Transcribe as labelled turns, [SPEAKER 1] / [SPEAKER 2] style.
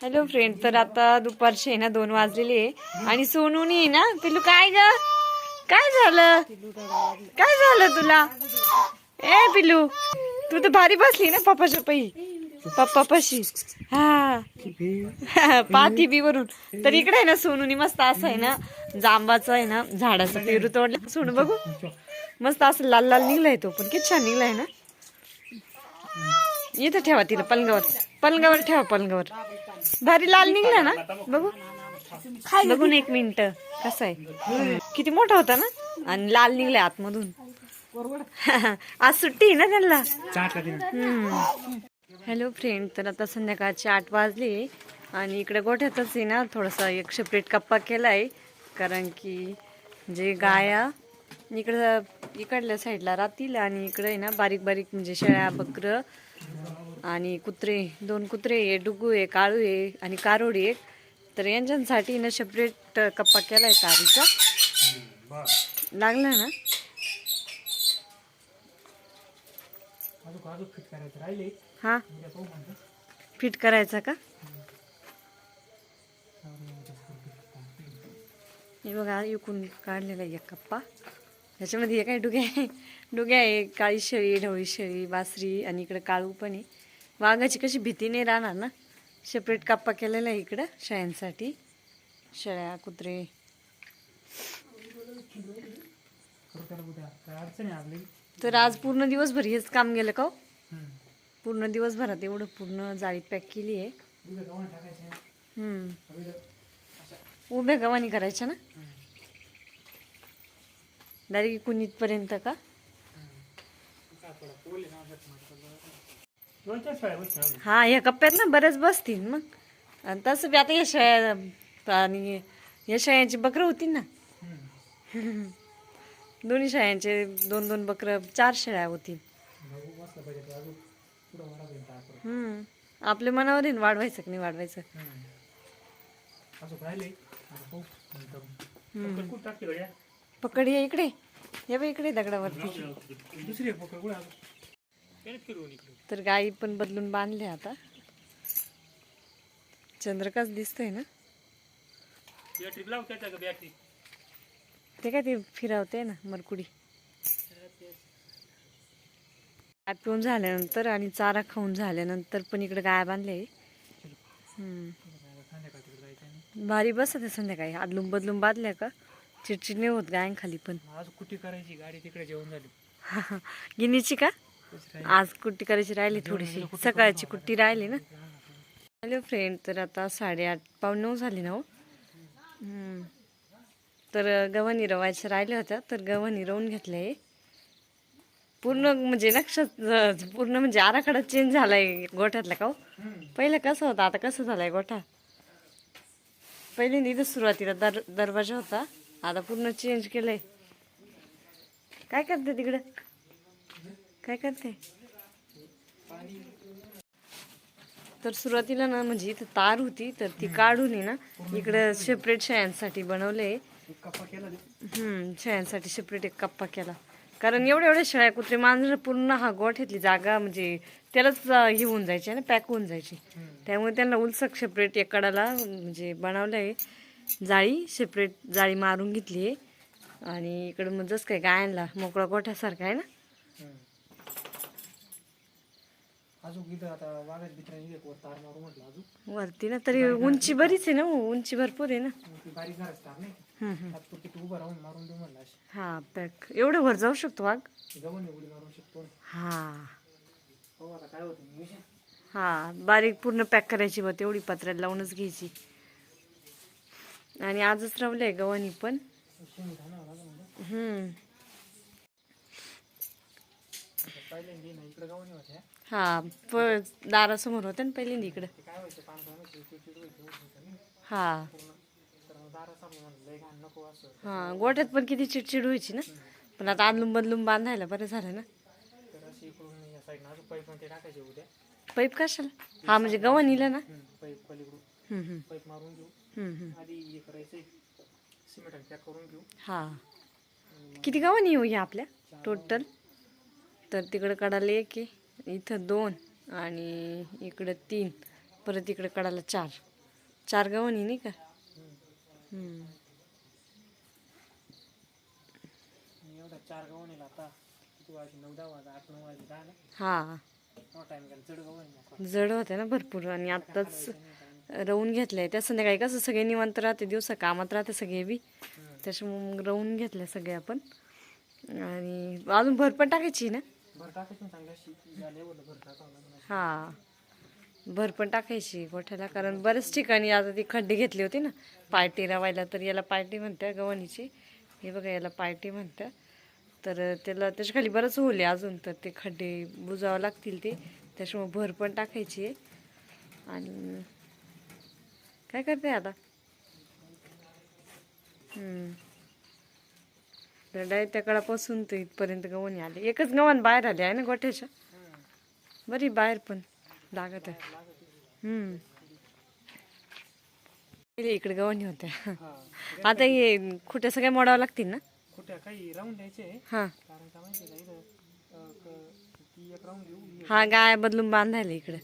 [SPEAKER 1] Hello friend तर आता दुपारचे आहे ना दोन वाजलेली आहे. आणि सोनूनी आहे ना पिलू काय ग? काय झालं? काय झालं तुला? ए पिलू तू तर भारी बसली ना पप्पाच्या पै पप्पा पशी हा पाथी बी वरून. तर इकडे आहे ना सोनूनी मस्त असं आहे ना जांबाचं आहे ना झाडाचं पेरू तोडलं. सोनू बघू. मस्त असं लाल लाल निघलाय तो पण किती छान निघलाय ना. इथं ठेवा तिला पलंगावर. पलंगावर ठेवा पलंगावर. भारी लाल निघला ना? बघू. बघू ना. एक मिनिट. कसं आहे? किती मोठा होता ना? आणि लाल निघलाय आतमधून. आज सुट्टी आहे ना त्यांना? हॅलो फ्रेंड तर आता संध्याकाळचे आठ वाजले आणि इकडे गोठ्यातच आहे ना थोडासा एक सेपरेट कप्पा केलाय. कारण की जे गाया इकडं इकडल्या साईडला राहतील आणि इकडे ना बारीक बारीक म्हणजे शेळ्या बकरं आणि कुत्रे दोन कुत्रे आहे डुगू आहे काळू आहे आणि कारोडी आहे. तर यांच्यासाठी ना सेपरेट कप्पा केला आहे तारीचा. लागला ना? हा? फिट करायचा का? हे बघा इकून काढलेला आहे एक कप्पा. त्याच्यामध्ये हे काय डुगे आहे? डुगे आहे काळी शेळी ढवळी शेळी बासरी आणि इकडे काळू पण आहे. वाघाची कशी भीती नाही राहणार ना? सेपरेट कप्पा केलेला आहे इकडं शेळ्यांसाठी. शेळ्या कुत्रे. तर आज पूर्ण दिवसभर हेच काम गेलं का हो? पूर्ण दिवसभरात एवढं पूर्ण जाळी पॅक केली आहे. उभ्या गव्हाणी करायच्या ना? डायरेक्ट कुणीतपर्यंत का? हा ह्या कप्प्यात ना बरेच बसतील मग. आणि तसं बी आता या शेळ्या आणि या शेळ्यांची बकरं होती ना. दोन्ही शेळ्यांचे दोन दोन बकरं चार शेळ्या होतील हम्म. आपल्या मनावर आहे ना वाढवायचं की नाही वाढवायचं? पकड ये इकडे. ये बघ इकडे दगडावरती.
[SPEAKER 2] दुसरी
[SPEAKER 1] तर गाई पण बदलून बांधले आता. चंद्रकाच दिसतंय ना? ते काय ते फिरवते ना मरकुडी. गाय पिऊन झाल्यानंतर आणि चारा खाऊन झाल्यानंतर पण इकडे गाय बांधले. भारी बसत संध्याकाळी. आदलून बदलून बांधल्या का? चिडचिड नाही होत गायांखाली पण.
[SPEAKER 2] आज कुठे करायची? गाडी तिकडे जेवण झाली.
[SPEAKER 1] गिनीची का? आज कुट्टी करायची? राहिली थोडीशी. सकाळची कुट्टी राहिली ना? हॅलो फ्रेंड तर आता साडेआठ पाऊण नऊ झाली ना हो. तर गव्हाणी रवायच्या राहिल्या होत्या तर गव्हाणी रवून घेतलंय. पूर्ण म्हणजे नक्षात पूर्ण म्हणजे आराखडा चेंज झालाय गोठ्यातला का हो? पहिलं कसं होतं? आता कसं झालाय गोठा? पहिल्यांदा इथं सुरुवातीला दर दरवाजा होता. आता पूर्ण चेंज केलंय. काय करते तिकडं? काय करते? तर सुरुवातीला ना म्हणजे इथं तार होती तर ती काढून आहे ना इकडं सेपरेट शेळ्यांसाठी बनवले हम्म शेळ्यांसाठी सेपरेट एक कप्पा केला. कारण एवढे एवढे शेळ्या कुत्रे मांजर पूर्ण हा गोठ्यातली जागा म्हणजे त्यालाच हे होऊन जायची ना पॅक होऊन जायची. त्यामुळे त्यांना उलसक सेपरेट एक कडाला म्हणजे बनवलंय. जाळी सेपरेट जाळी मारून घेतली आहे. आणि इकडं मग जसं काय गायांना मोकळा गोठ्यासारखा आहे ना? वरती ना तरी उंची बरीच आहे ना हो, उंची भरपूर आहे ना. हा पॅक. एवढं वर जाऊ शकतो वाघ? हा.
[SPEAKER 2] हो
[SPEAKER 1] हा बारीक पूर्ण पॅक करायची बा तेवढी पत्र्याला लावूनच घ्यायची. आणि आजच रवलंय गव्हाणी पण. हम्म. हा प दारासमोर होत्या ना पहिल्यांदा इकडं. हा. हा गोठ्यात पण किती चिडचिड व्हायची ना. पण आता आदलून बदलून बांधायला बरं झालं ना.
[SPEAKER 2] पाईप
[SPEAKER 1] कशाला? हा म्हणजे गव्हाणीला ना.
[SPEAKER 2] पाईप मारून घेऊ. आधी हे करायचंय. सिमेंट पॅक करून घेऊ.
[SPEAKER 1] हा. किती गव्हाणी येऊ या आपल्या? टोटल तर तिकडं कडाला एक इथं दोन आणि इकडं तीन. परत इकडं कडाला चार. चार गव्हाणी नाही का?
[SPEAKER 2] चार गव्हाणीला आता. किती वाजले? नऊ दहा वाजता आठ नऊ वाजले दहा ना?
[SPEAKER 1] हा.
[SPEAKER 2] टाइम गेला. गव्हाणी
[SPEAKER 1] जड होते ना भरपूर. आणि आत्ताच रवून घेतलंय. त्या संध्याकाळी कसं सगळे निवांत राहते दिवसा कामात राहते सगळे बी. त्याच्यामुळे मग रवून घेतले सगळे आपण. आणि अजून भर पण टाकायची ना? हा. भर पण टाकायची गोठ्याला कारण बऱ्याच ठिकाणी आता ती खड्डे घेतली होती ना. पार्टी रवायला तर याला पार्टी म्हणत्या गव्हाणीची. हे बघा याला पार्टी म्हणत्या. तर त्याला त्याच्याखाली बरंच होले अजून तर ते खड्डे बुजावं लागतील ते. त्याच्यामुळे भर पण टाकायची आहे. आणि काय करते आता? डायरेक्ट त्या कडापासून तर इथपर्यंत गव्हाणी आले. एकच गव्हाण बाहेर आले आहे ना गोठ्याच्या? बरी बाहेर पण लागत आहे. इकडे गव्हाणी होत्या. आता हे खुट्या सगळ्या मोडावं लागतील ना?
[SPEAKER 2] कुठे काही द्यायचे.
[SPEAKER 1] हा. गाय बदलून बांधायला इकडे.